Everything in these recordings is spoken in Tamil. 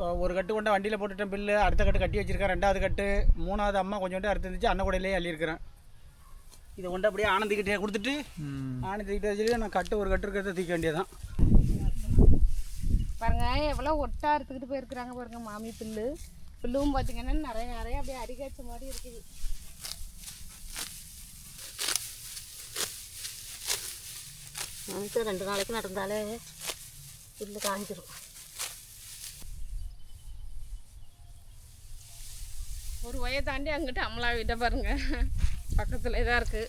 இப்போ ஒரு கட்டு கொண்ட வண்டியில் போட்டுட்டேன் பில்லு அடுத்த கட்டு கட்டி வச்சிருக்கேன் ரெண்டாவது கட்டு. மூணாவது அம்மா கொஞ்சோண்டு அறுத்து இருந்துச்சு அன்ன கூடையிலே அள்ளியிருக்கிறேன். இதை கொண்டு அப்படியே ஆனந்திக்கிட்டே கொடுத்துட்டு ஆனந்திக்கிட்டே வச்சுட்டு நான் கட்டு ஒரு கட்டு இருக்கிறத தூக்க வேண்டியதான் பாருங்க எவ்வளோ ஒட்டா அறுத்துக்கிட்டு போயிருக்கிறாங்க பாருங்க மாமி புல்லு. புல்லும் பார்த்தீங்கன்னா நிறைய நிறைய அப்படியே அடிக்காய்ச்ச மாதிரி இருக்குது. ரெண்டு நாளைக்கு நடந்தாலே புல்லு காஞ்சிரும். ஒரு வய தாண்டி அங்கிட்டு அமலா வீட்டை பாருங்க. பக்கத்துல தான் இருக்கு.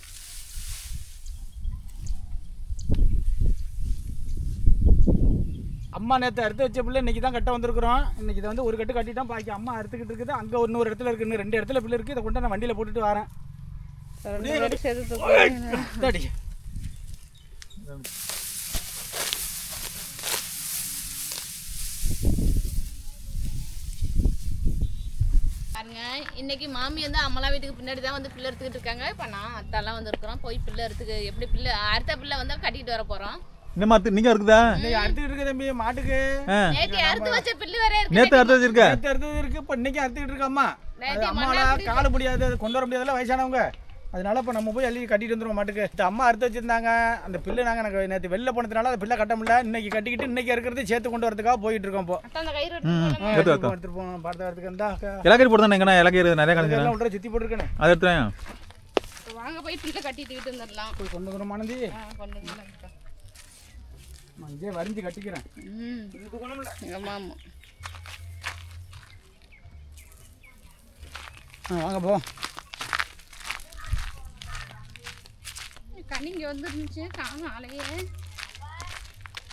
அம்மா நேற்று அறுத்து வச்ச பிள்ளை இன்னைக்கு தான் கட்ட வந்திருக்கிறோம். இன்னைக்கு இதை வந்து ஒரு கட்டு கட்டிட்டோம். பாக்கி அம்மா அறுத்துக்கிட்டு இருக்குது. அங்கே இன்னொரு இடத்துல இருக்கு. இன்னும் ரெண்டு இடத்துல பிள்ளை இருக்குது இதை கொண்டு நான் வண்டியில் போட்டுட்டு வரேன். பாருங்க இன்னைக்கு மாமி வந்து அமலா வீட்டுக்கு பின்னாடி தான் வந்து பிள்ளை எடுத்துக்கிட்டு இருக்காங்க. இப்போ நான் அத்தாலாம் வந்திருக்கிறோம் போய் பிள்ளை எடுத்துக்க எப்படி பிள்ளை அடுத்த பிள்ளை வந்து கட்டிட்டு வர போறோம். இன்னும் அறுத்து நீங்கள் இருக்குதா? அறுத்துக்கிட்டு இருக்கு தம்பி மாட்டுக்கு. நேற்று அறுத்து வச்ச பில்லு வேற இருக்கு. அறுத்து வச்சிருக்க? நேற்று அறுத்தது இருக்கு இப்போ இன்னைக்கு அறுத்துக்கிட்டு இருக்கு அம்மா நேத்து கால முடியாது அது கொண்டு வர முடியாதுல்ல வயசானவங்க. அதனால இப்போ நம்ம போய் அள்ளி கட்டிட்டு வந்துருவோம் மாட்டுக்கு. இந்த அம்மா அறுத்து வச்சிருந்தாங்க. அந்த பில்லு நாங்கள் எனக்கு நேற்று வெளில போனதுனால அந்த பிள்ளை கட்ட முடியல. இன்னைக்கு கட்டிக்கிட்டு இன்னைக்கு இருக்கிறது சேர்த்து கொண்டு வரதுக்காக போயிட்டு இருக்கோம் இப்போ. எடுத்துட்டு போவோம். பார்த்த வரதுக்கு இருந்தா இலக்கரி போட்டு தானே இலக்கரி நிறைய எல்லாம் விட்ற சுற்றி போட்டுருக்கேனே. அதை எடுத்துறேன். வாங்க போய் பிள்ளை கட்டிட்டு வந்துடலாம். போய் கொண்டு வந்துடும் மனந்தி. ஆ, கொண்டு வந்துடலாம் நான் இங்கே வரைஞ்சி கட்டிக்கிறேன். ம். இது குணம் இல்லை ஆமாம் ஆமாம் ஆ வாங்க போ. கனிங்க வந்துருந்துச்சு காணும் ஆளையே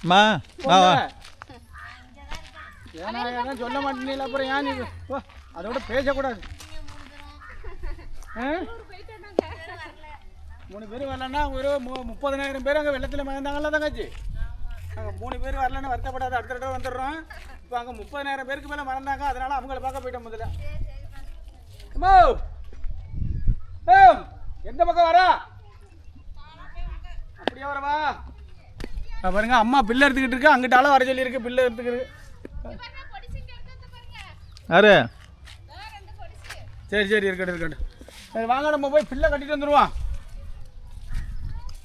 மா வா வா ஏன்னா ஏன்னா சொல்ல மாட்டேன் அப்புறம் ஏன் நீ வா அதோட பேசக்கூடாது? மூணு பேர் வரலன்னா ஒரு மு- முப்பதனாயிரம் பேர் அங்கே வெள்ளத்தில் மறந்தாங்கல்ல தங்கச்சி அங்கே மூணு பேர் வரலன்னு வருத்தப்படாத அடுத்த தடவை வந்துடுறோம் இப்போ அங்கே முப்பதனாயிரம் பேருக்கு மேலே மறந்தாங்க அதனால அவங்கள பார்க்க போயிட்டோம் முதல்ல எந்த பக்கம் வரா அப்படியே வரவா பாருங்க அம்மா பில்லு எடுத்துக்கிட்டு இருக்கு. அங்கிட்டாலும் வர சொல்லியிருக்கு பில்லு எடுத்துக்கிட்டு யாரு? சரி சரி இருக்கட்டும் இருக்கட்டும். சரி வாங்க நம்ம போய் பில்லை கட்டிட்டு வந்துடுவோம்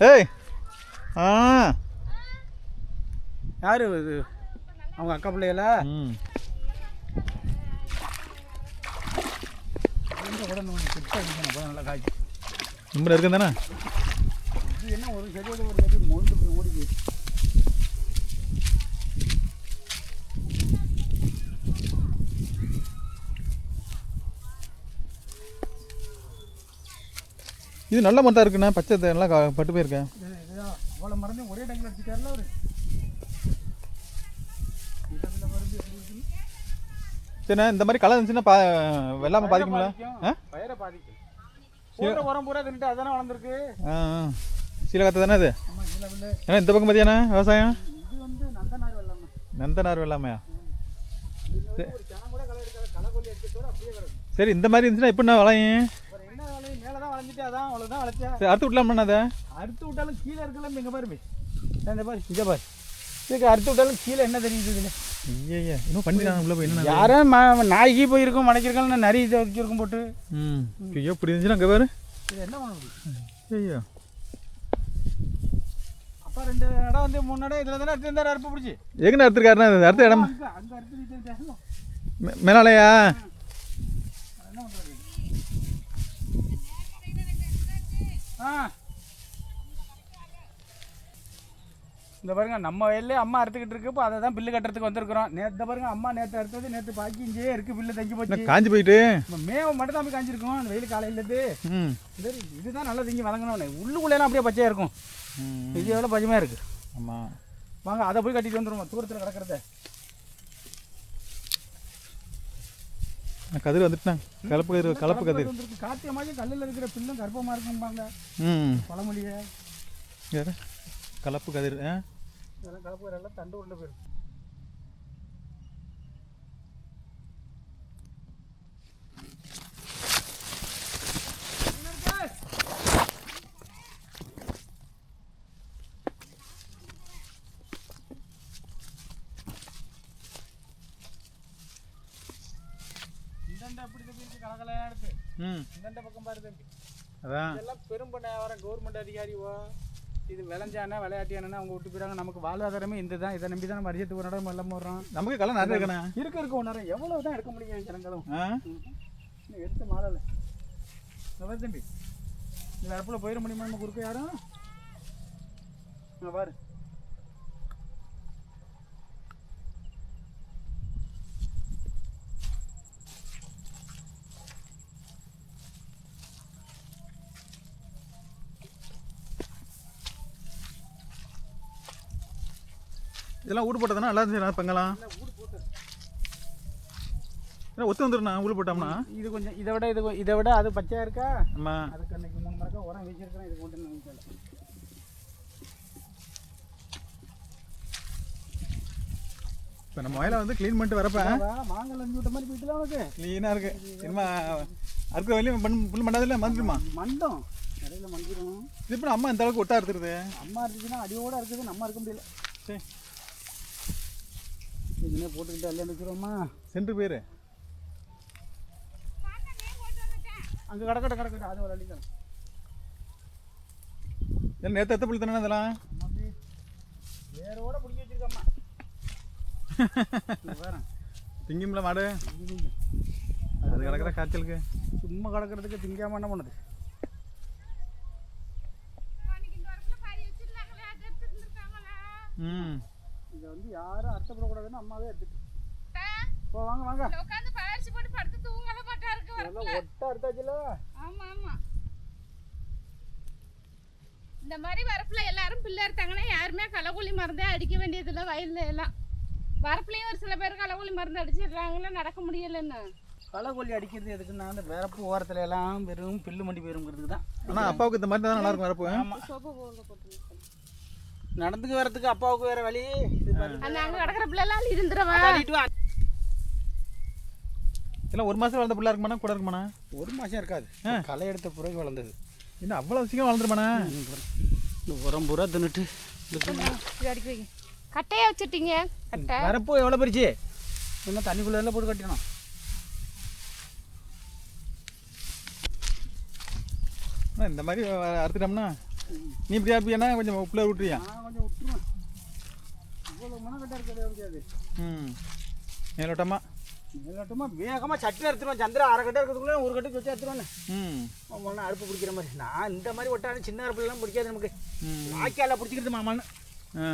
ஏய் ஆ. யாரு இது? அவங்க அக்கா பிள்ளைகளா? ம். கூட நல்லா காய்ச்சி. ரொம்ப இருக்கும் தானே? இது என்ன ஒரு செடியோட ஒரு செடி மொண்டு போய் ஓடி போயிடுச்சு. இது நல்ல மரத்தா இருக்குண்ணா. பச்சை கா- பட்டு போயிருக்கேன். அவ்வளோ மருந்து ஒரே டைமில் அடிச்சுட்டாருல இருக்குன்னு? சரிண்ணா இந்த மாதிரி களை இருந்துச்சுன்னா பா வெள்ளாமல் பாதிக்கும்ல பயிரை பாதிக்கும். உரம் பூரா தின்ட்டு அதானே வளர்ந்துருக்கு. ஆ. சீலகத்தை தானே இல்லை ஏன்னா இந்த பக்கம் பார்த்தியாண்ணா விவசாயம்? நந்தனார் வெள்ளாமை நந்தனார் வெள்ளாமையா சரி இந்த மாதிரி இருந்துச்சுன்னா எப்படிண்ணா விளையும்? சரி அறுத்து விடலாம்ண்ணா அதை அறுத்து விட்டாலும் கீழே இருக்கலாம் இங்கே பாரு போய் இந்த பாரு இதை பாரு இதுக்கு அறுத்து விட்டாலும் கீழே என்ன தெரியுது இதில்? ஐயா இன்னும் பண்ணிட்டாங்க உள்ள போய் என்ன யாரும் நாய்க்கு போயிருக்கும் மனைக்கிருக்கலாம் நரி இதை வச்சிருக்கும் போட்டு. ம் ஐயோ இருந்துச்சுன்னா அங்கே பாரு. இது என்ன பண்ண முடியும்? ஐயோ அப்பா ரெண்டு இடம் வந்து மூணு இடம் இதில் தானே எடுத்து அறுப்பு பிடிச்சி? எங்கண்ணா எடுத்துருக்காருண்ணா இது? அடுத்த இடம். அங்கே அறுத்து மேலாலையா? ஆ. இந்த பாருங்க நம்ம வயல்லே அம்மா அறுத்துக்கிட்டு இருக்கு இப்போ அதை தான் பில்லு கட்டுறதுக்கு வந்திருக்கிறோம். நேற்று பாருங்க அம்மா நேற்று அறுத்தது நேற்று பாக்கி இங்கேயே இருக்கு பில்லு தங்கி போச்சு. காஞ்சு போயிட்டு? மேவை மட்டும் தான் போய் காஞ்சிருக்கோம் அந்த வெயில் காலையிலேருந்து இதுதான் நல்லது இங்கே வதங்கணும் உள்ளுக்குள்ளேலாம் அப்படியே பச்சையாக இருக்கும். இது எவ்வளோ பச்சையாக இருக்குது ஆமாம் வாங்க அதை போய் கட்டிட்டு வந்துருவோம் தூரத்தில் கிடக்கிறத. கதிர் வந்துட்டுண்ணா. கலப்பு கதிர் கலப்பு கதிர் வந்துருக்கு. காத்தியமாக கல்லில் இருக்கிற பில்லும் கர்ப்பமாக இருக்கும்பாங்க ம். பழமொழியை. கலப்பு கதிர் ஆ? இதெல்லாம் கலப்பு எல்லாம் தண்டு உருண்டை போயிருக்கு. இந்த அப்படி தம்பி இருக்கு கலக்கலையா இருக்கு. ம். இந்த பக்கம் பாரு தம்பி. அதான். இதெல்லாம் பெரும்பண்ண வர கவர்மெண்ட் அதிகாரியோ இது விளைஞ்சானா விளையாட்டியானா அவங்க விட்டு போயிறாங்க நமக்கு வாழ்வாதாரமே இந்த தான் இதை நம்பி தான் நம்ம ஒரு இடம் வெள்ளம் போடுறோம் நமக்கு களை நிறைய இருக்கண்ணே இருக்க இருக்க ஒன்றரை எவ்வளவு தான் எடுக்க முடியும் ஜனங்களும். எடுத்து மாறல. தம்பி. இந்த வரப்பில் போயிட முடியுமா? நம்ம குறுக்க யாரும்? பாரு. இதெல்லாம் ஊடு போட்டதுனா நல்லா இருந்துச்சு போட்டு ஏன்னா ஒத்து வந்துடுண்ணா ஊடு போட்டோம்னா இது கொஞ்சம் இதை விட இது இதை விட அது பச்சையா இருக்கா? அதுக்கு அன்னைக்கு மூணு மரக்கா உரம் வச்சிருக்கிறேன் இது இப்போ நம்ம வயலை வந்து க்ளீன் பண்ணிட்டு வரப்ப மாங்கல் அஞ்சு விட்ட மாதிரி போயிட்டுல உனக்கு. க்ளீனாக இருக்கு. இனிமே அறுக்கிற வரையும் பண்ண புல் பண்ணாதில்ல மறந்துடுமா மண்டம் இடையில மண்டிடும் இது எப்படி அம்மா இந்த அளவுக்கு ஒட்டா எடுத்துருது அம்மா இருந்துச்சுன்னா அடியோட இருக்குது நம்ம இருக்க முடியல. சரி இதுனே போட்டுக்கிட்டு எல்லாம் வச்சுருவோமா சென்று பேர் அங்கே கிடக்கட்ட கிடக்கட்ட அது ஒரு அள்ளிக்கலாம் இல்லை நேற்று எத்த புல் தானே இதெல்லாம் வேரோட பிடிச்சி வச்சிருக்கம்மா. பாரேன். திங்கும்ல மாடு? அது கிடக்கிற காய்ச்சலுக்கு. சும்மா கிடக்கிறதுக்கு திங்காம என்ன பண்ணுது? ம். இதை வந்து யாரும் அர்த்தப்படக்கூடாதுன்னு அம்மாவே எடுத்துட்டு. போ வாங்க வாங்க. உட்காந்து பயிற்சி போட்டு படுத்து தூங்கல மாட்டா இருக்கு எல்லாம் ஒட்டா அறுத்தாச்சுல ஆமா ஆமா. இந்த மாதிரி வரப்புல எல்லாரும் பிள்ளை எடுத்தாங்கன்னா யாருமே களைக்கொல்லி மருந்தே அடிக்க வேண்டியதில்லை வயல்ல எல்லாம். வரப்புலையும் ஒரு சில பேர் களைக்கொல்லி மருந்து அடிச்சிடுறாங்களா நடக்க முடியலன்னு. களைக்கொல்லி அடிக்கிறது எதுக்குன்னா அந்த விறப்பு ஓரத்துல எல்லாம் வெறும் பில்லு மண்டி போயிருங்கிறதுக்கு தான். ஆனால் அப்பாவுக்கு இந்த மாதிரி தான் நல்லா இருக்கும் வரப்பு. ஆமா. சோப்பு போடுங்க போட்டு நடந்துக்கு வரதுக்கு அப்பாவுக்கு வேற வழி. அந்த அங்க கிடக்குற பிள்ளைலாம் இருந்துருவா. இல்லை ஒரு மாதம் வளர்ந்த பிள்ளை இருக்குமாண்ணா? கூட இருக்குமாண்ணா? ஒரு மாசம் இருக்காது. களை எடுத்த பிறகு வளர்ந்தது. இன்னும் அவ்வளோ சீக்கிரம் வளர்ந்துருமாண்ணா? இந்த உரம் பூரா தின்னுட்டு கட்டையா வச்சுட்டீங்க? கட்டை. வரப்போ எவ்வளோ பெருச்சு இன்னும் தண்ணிக்குள்ள எல்லாம் போட்டு கட்டணும் அண்ணா, இந்த மாதிரி அறுத்துட்டோம்னா நீ இப்படி அறுப்பியாண்ணா கொஞ்சம் பிள்ளை விட்டுறியா? கொஞ்சம் விட்டுருவேன். இவ்வளோ மனக்கட்ட இருக்கிறது முடியாது ம். மேலோட்டமா? மேலாட்டமா வேகமாக சட்னி எடுத்துருவேன். சந்திரா அரை கட்டை இருக்கிறதுக்குள்ளே ஒரு கட்டுக்கு வச்சு எடுத்துருவேன் ம். ஒன்று அடுப்பு பிடிக்கிற மாதிரி. நான் இந்த மாதிரி ஒட்டாது சின்ன அடுப்புலாம் பிடிக்காது நமக்கு. வாய்க்கால பிடிச்சிக்கிறது மாமான்னு. ஆ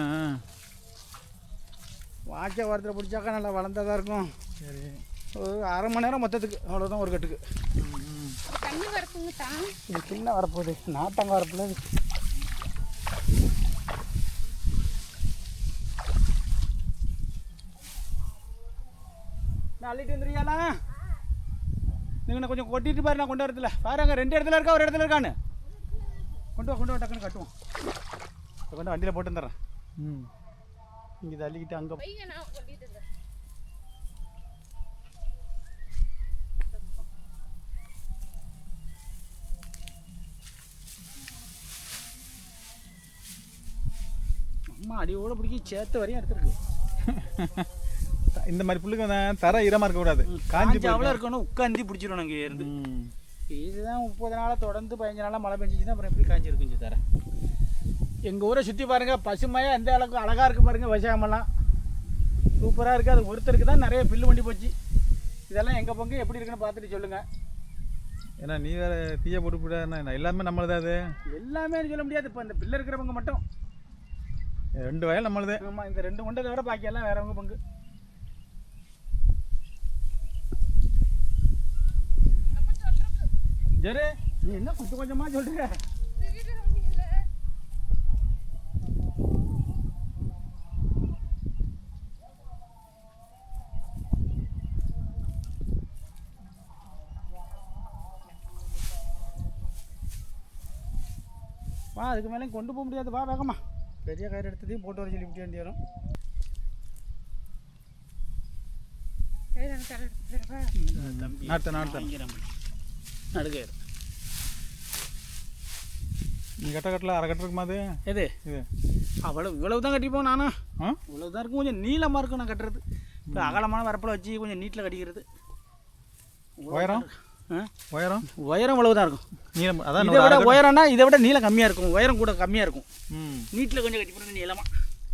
வாய்க்கால் வாரத்தில் பிடிச்சாக்கா நல்லா வளர்ந்ததாக இருக்கும். சரி. ஒரு அரை மணி நேரம் மொத்தத்துக்கு. அவ்வளோதான் ஒரு கட்டுக்கு. தண்ணி வரப்புங்க தான் இது சின்ன வரப்போகுது. நாட்டாங்க நான் அள்ளிட்டு வந்துருக்கியாண்ணா நீங்கள் கொஞ்சம் கொட்டிட்டு பாரு நான் கொண்டு வரதுல. பாரு அங்கே ரெண்டு இடத்துல இருக்கா? ஒரு இடத்துல இருக்கான்னு. கொண்டு வா கொண்டு வா டக்குன்னு கட்டுவோம். கொண்டு வண்டியில் போட்டு வந்துடுறேன். ம். இங்கே இதை அள்ளிக்கிட்டு அங்கே அம்மா அடியோட பிடிக்கி சேர்த்து வரையும் எடுத்துருக்கு. இந்த மாதிரி புல்லுக்கு தர ஈரமாக இருக்கக்கூடாது காஞ்சி அவ்வளோ இருக்கணும் உட்காந்து பிடிச்சிடும் அங்கே இருந்து. இதுதான் முப்பது நாளாக தொடர்ந்து பதினஞ்சு நாளாக மழை பெஞ்சிச்சுன்னா அப்புறம் எப்படி காஞ்சி இருக்குஞ்சு தர? எங்கள் ஊரை சுற்றி பாருங்கள் பசுமையாக எந்த அளவுக்கு அழகாக இருக்குது பாருங்கள் விவசாயமெல்லாம் சூப்பராக இருக்குது அது ஒருத்தருக்கு தான் நிறைய பில்லு வண்டி போச்சு. இதெல்லாம் எங்கள் பங்கு எப்படி இருக்குன்னு பார்த்துட்டு சொல்லுங்கள் ஏன்னா நீ வேற தீய போட்டு போட எல்லாமே நம்மளது அது. எல்லாமே சொல்ல முடியாது. இப்போ இந்த பில்லு இருக்கிறவங்க மட்டும். ரெண்டு வயல் நம்மளுது. ஆமாம் இந்த ரெண்டு கொண்டை தவிர பாக்கியெல்லாம் வேறவங்க பங்கு. ஜெரு நீ என்ன கொஞ்சம் கொஞ்சமாக சொல்கிற வா அதுக்கு மேலே கொண்டு போக முடியாது. வா வேகமா. பெரிய கயிறு எடுத்ததையும் போட்டு வர சொல்லி விட்டு வேண்டி வரும் நாட்டு நாட்டு நடுக்கயிறு. நீ கட்ட கட்டல அரை கட்ட இருக்குமா அது? எது? இது. அவ்வளோ இவ்வளவு தான் கட்டிப்போம் நானும் இவ்வளவு தான் இருக்கும் கொஞ்சம் நீளமாக இருக்கும் நான் கட்டுறது. அகலமான வரப்பில் வச்சு கொஞ்சம் நீட்டில் கட்டிக்கிறது. உயரம்? உயரம்? உயரம் இவ்வளவு தான் இருக்கும். நீளம் அதான் இதை விட உயரம்னா இதை விட நீளம் கம்மியாக இருக்கும். உயரம் கூட கம்மியாக இருக்கும். ம். நீட்டில் கொஞ்சம் கட்டி போட்டு நீளமா.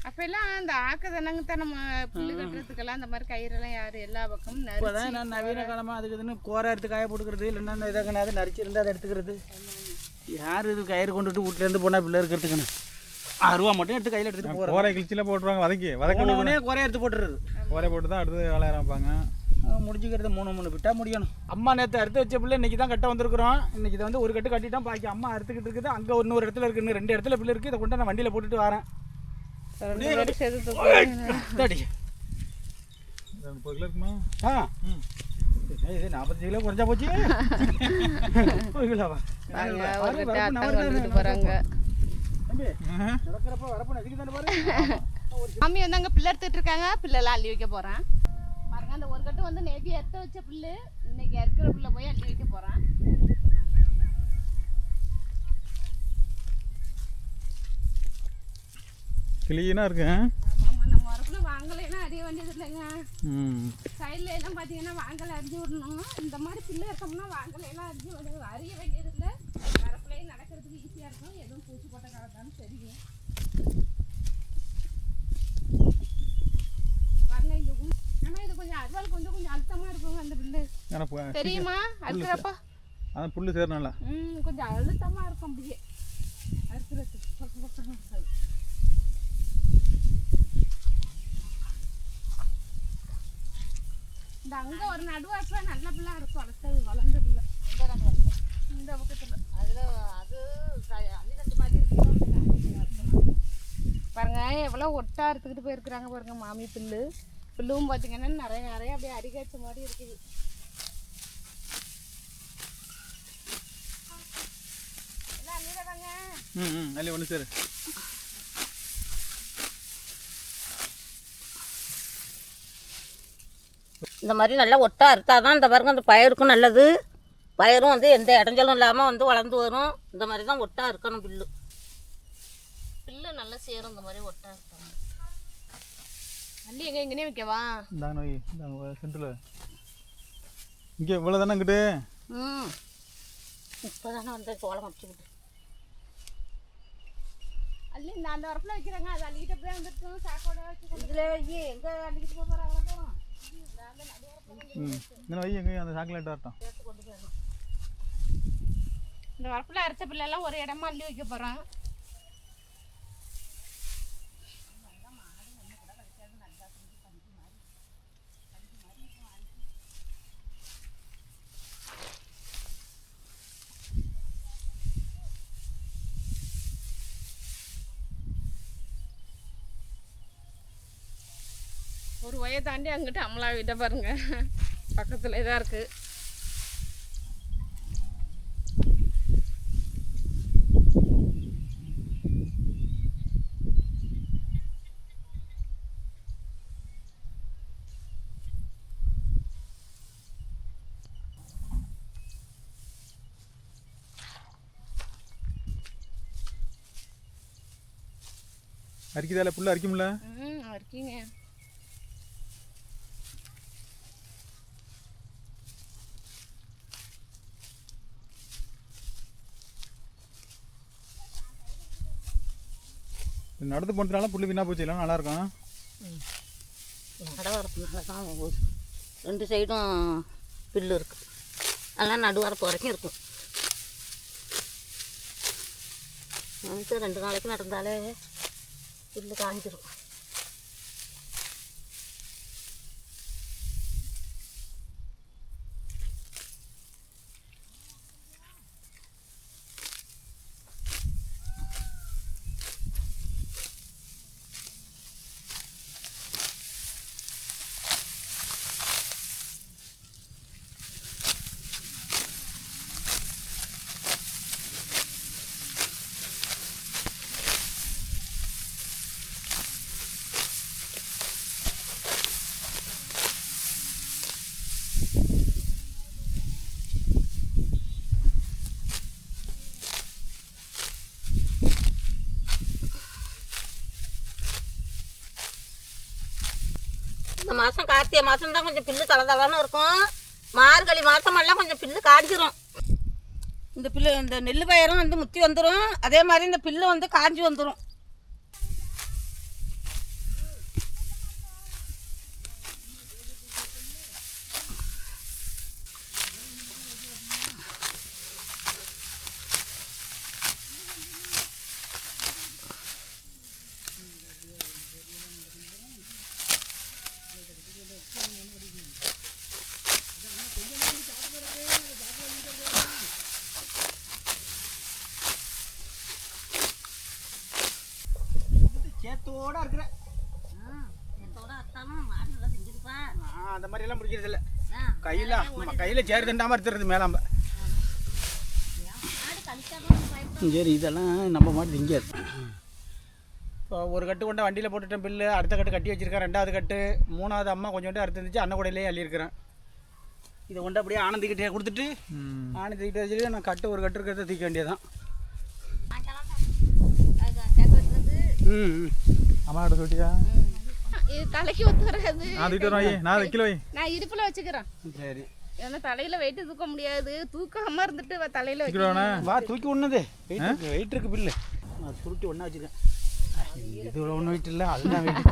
அப்பெல்லாம் அந்த ஆக்கதனங்க தான் நம்ம புல்லு கட்டுறதுக்கெல்லாம் அந்த மாதிரி கயிறெல்லாம் யாரு எல்லா பக்கமும் இப்போ நரிச்சு தான் நான் நவீன காலமாக அதுக்கு இதுன்னு கோரை எடுத்து காய போட்டுக்கிறது இல்லைன்னா இதை கண்ணாது நரிச்சிருந்தா அதை எடுத்துக்கிறது. யார் இது கயிறு கொண்டுட்டு வீட்டிலேருந்து போனால் பிள்ளை இருக்கிறதுக்குன்னு? அருவா மட்டும் எடுத்து கையில் எடுத்துகிட்டு போகிறோம் கோரை கிழிச்சில போட்டுருவாங்க வதக்கி வதக்க போனவனே குறைய எடுத்து போட்டுறது. கோரை போட்டு தான் அடுத்து வேலை ஆரம்பிப்பாங்க. முடிஞ்சுக்கிறது மூணு மூணு விட்டா முடியணும். அம்மா நேற்று அறுத்து வச்ச பிள்ளை இன்னைக்கு தான் கட்ட வந்திருக்கிறோம். இன்னைக்கு இதை வந்து ஒரு கட்டு கட்டிட்டோம். பாக்கி அம்மா அறுத்துக்கிட்டு இருக்குது. அங்கே இன்னொரு இடத்துல இருக்கு. இன்னும் ரெண்டு இடத்துல பிள்ளை இருக்குது இதை கொண்டு நான் வண்டியில் போட்டுட்டு வரேன். ஆ. இது நாற்பத்தஞ்சு கிலோ குறைஞ்சா போச்சு. ஒரு கிலோவா வரப்பு தம்பி தானே பாரு. மாமி வந்து அங்க பிள்ளை எடுத்துட்டு இருக்காங்க. பிள்ளைலாம் அள்ளி வைக்க போறேன். அந்த ஒரு கட்டு வந்து நேத்தி எடுத்து வச்ச புல்லு இன்னைக்கு இருக்கிற புள்ள போய் அள்ளி வைக்க போறேன். கிளீனாக இருக்கு நம்ம வரப்புல வாங்கலைன்னா அறிய வேண்டியது இல்லைங்க. சைடுல எல்லாம் பாத்தீங்கன்னா வாங்கலை அரிஞ்சு விடணும். இந்த மாதிரி பிள்ளை இருக்கோம்னா வாங்கலை எல்லாம் அரிஞ்சு விட அறிய வேண்டியது இல்லை. வரப்புலையும் நடக்கிறதுக்கு ஈஸியா இருக்கும். எதுவும் பூச்சி போட்ட காலத்தாலும் தெரியும் பாருங்க இங்க உம்- ஆனா இது கொஞ்சம் அருவாள் கொஞ்சம் கொஞ்சம் அழுத்தமா இருக்குங்க அந்த பில்லு ஏன்னா பு- தெரியுமா? அறுக்கிறப்ப அதான் ம் கொஞ்சம் அழுத்தமா இருக்கும் அப்படியே. இந்த அங்க ஒரு நடுவாசா நல்ல பிள்ளை இருக்கும். வளர்த்தது வளர்ந்த பிள்ளை இந்த பக்கத்துல. அதில் அது அள்ளிக்கட்டு மாதிரி பாருங்க எவ்வளவு ஒட்டா அறுத்துக்கிட்டு போயிருக்கிறாங்க பாருங்க மாமி பில்லு. பில்லும் பார்த்தீங்கன்னா நிறைய நிறைய அப்படியே அரிகாய்ச்ச மாதிரி இருக்குது எல்லாம் அள்ளிடுறாங்க ம் ம் அல்லி ஒன்று சரி இந்த மாதிரி நல்லா ஒட்டா அறுத்தா தான் இந்த பாருங்க அந்த பயிருக்கும் நல்லது. பயிரும் வந்து எந்த இடைஞ்சலும் இல்லாமல் வந்து வளர்ந்து வரும். இந்த மாதிரி தான் ஒட்டா இருக்கணும் பில்லு. பில்லு நல்லா சேரும் இந்த மாதிரி ஒட்டா இருக்கணும் அள்ளி எங்க எங்கனே வைக்கவா? இந்தாங்க நோய் இந்தாங்க சென்டரில். இங்கே இவ்வளோ தானே இங்கிட்டு ம். இப்போ தானே வந்து சோளம் முடிச்சுக்கிட்டு அள்ளி இந்த அந்த வரப்புல வைக்கிறாங்க. அது அள்ளிக்கிட்டு அப்படியே வந்துருக்கும். சாக்கோட வச்சு இதில் வை எங்கே அள்ளிக்கிட்டு போக போகிறாங்களோ இந்த வை எங்கே? அந்த சாக்லேட் வரட்டும். இந்த வரப்புல அரைச்ச பிள்ளை எல்லாம் ஒரு இடமா அள்ளி வைக்க போறோம் ஒரு வய தாண்டி அங்கிட்டு அமலா வீட்டை பாருங்க. பக்கத்துல தான் இருக்கு. அரிக்குதால புல்லு அரிக்கும்ல? ம் நடந்து போனதுனால புள்ளி வீணாக போச்சு. இல்லை நல்லாயிருக்கும் நட தான் ரெண்டு சைடும் பில்லு இருக்குது அதெல்லாம் நடுவரப்பு வரைக்கும் இருக்கும். வந்து ரெண்டு நாளைக்கு நடந்தாலே புல்லு காஞ்சிருக்கும் மாதம் கார்த்திகை மாதம் தான் கொஞ்சம் பில்லு தளதளன்னு இருக்கும். மார்கழி மாதமெல்லாம் கொஞ்சம் பில்லு காய்ச்சிரும் இந்த பில்லு இந்த நெல் பயிரும் வந்து முத்தி வந்துடும் அதே மாதிரி இந்த பில்லு வந்து காஞ்சி வந்துடும் சேத்தோட இருக்கிற நான் அந்த மாதிரி எல்லாம் பிடிக்கிறது இல்லை கையில் கையில் சேர் தண்டாமல் எடுத்துறது மேலாம்ப. சரி இதெல்லாம் நம்ம மாட்டு திங்காது இப்போ ஒரு கட்டு கொண்ட வண்டியில் போட்டுட்டேன் பில்லு அடுத்த கட்டு கட்டி வச்சிருக்கேன் ரெண்டாவது கட்டு. மூணாவது அம்மா கொஞ்சோண்டு அறுத்து இருந்துச்சு அன்ன கூடையிலே அள்ளியிருக்கிறேன். இதை கொண்டு அப்படியே ஆனந்திக்கிட்டே கொடுத்துட்டு ஆனந்திக்கிட்டே வச்சுட்டு நான் கட்டு ஒரு கட்டு இருக்கிறத தூக்க வேண்டியதான் ம். அம்மா கிட்ட சொல்லிட்டியா? தலைக்கு ஒத்து வராது நான் வை நான் வைக்கல வை. நான் இடுப்புல வச்சுக்கிறேன். சரி. ஏன்னா தலையில வெயிட் தூக்க முடியாது. தூக்காம இருந்துட்டு வ- தலையில வரேண்ணே வா தூக்கி ஒன்றுது வெயிட் இருக்கு பில்லு. நான் சுருட்டி ஒன்றா வச்சுருக்கேன் இது ஒன்றும் வெயிட் இல்லை. அதுதான் வெயிட்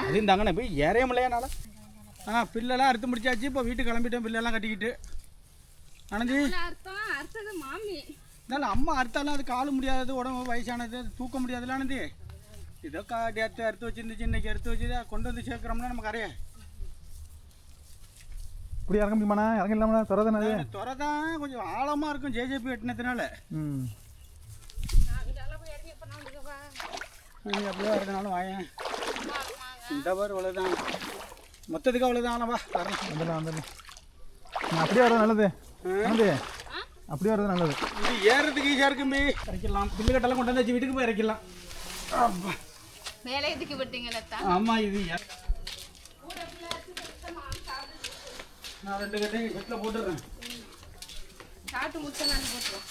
அதையும் தாங்கண்ணே போய் ஏறைய முடியனால ஆ பில்லெல்லாம் அறுத்து முடிச்சாச்சு. இப்போ வீட்டுக்கு கிளம்பிட்டேன் பில்லெல்லாம் கட்டிக்கிட்டு. அர்த்தம் அர்த்தது மாமி. இருந்தாலும் அம்மா அறுத்தாலும் அது கால முடியாதது உடம்பு வயசானது அது தூக்க முடியாதுல்ல ஆனந்தி இதோ கா நேற்று அறுத்து வச்சிருந்துச்சு இன்னைக்கு அறுத்து வச்சு கொண்டு வந்து சேர்க்குறோம்னா நமக்கு அறைய இப்படி இறங்க முடியுமாண்ணா இறங்கிடலாமா துறை தானே துறை தான் கொஞ்சம் ஆழமாக இருக்கும் ஜேஜேபி வெட்டினதுனால ம் நீ அப்படியே வரதுனாலும் வாயேன் இந்த பாரு அவ்வளோதான் மொத்தத்துக்கு அவ்வளோதான் வா வரேன் வந்துடலாம் வந்துடலாம் அப்படியே வர்றது நல்லது ஆனந்தி அப்படியே வர்றது நல்லது இது ஏறுறதுக்கு ஈஸியாக இருக்கும் பி இறக்கிடலாம் பில்லு கட்டெல்லாம் கொண்டு வந்தாச்சு வீட்டுக்கு போய் இறக்கிடலாம் அப்பா. மேலே இதுக்கு விட்டீங்களா ஆமா இது நான் ரெண்டு கட்டையும் வீட்டில் போட்டுடுறேன். சாப்பிட்டு முடிச்ச நான் போட்டுருவோம்